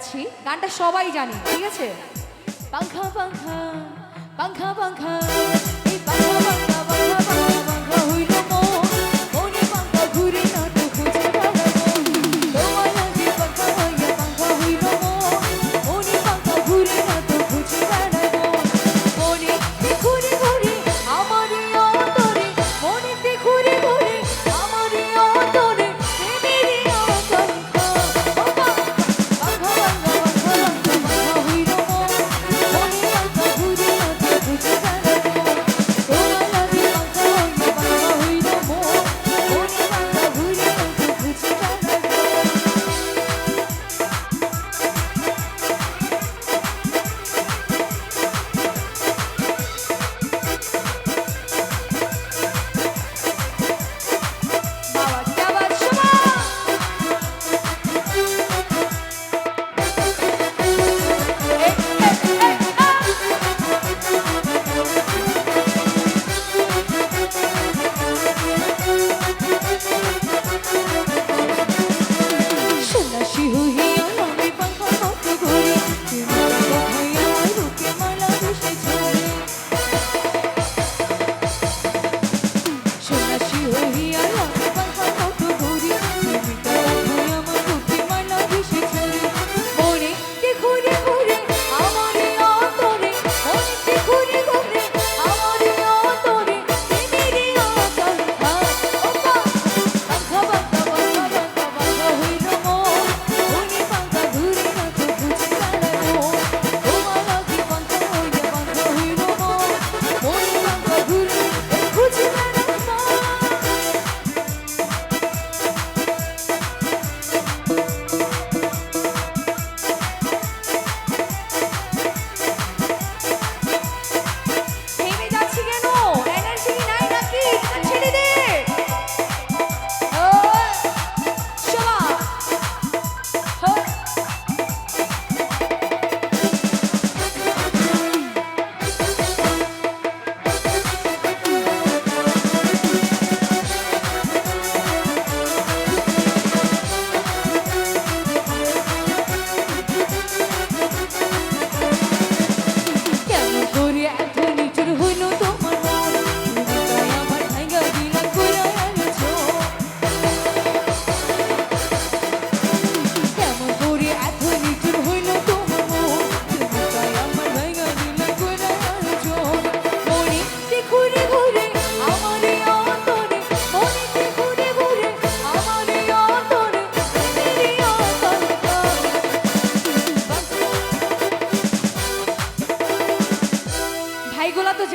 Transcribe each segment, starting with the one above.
যাচ্ছি গানটা সবাই জানি ঠিক আছে? পাংখা পাংখা পাংখা পাংখা। you.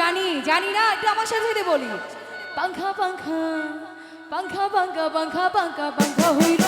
জানি জানি না, একটু আমার সাথে বলি। পাঙ্খা পাঙ্খা পাঙ্খা পাঙ্খা পাঙ্খা পাঙ্খা পাঙ্খা হইল।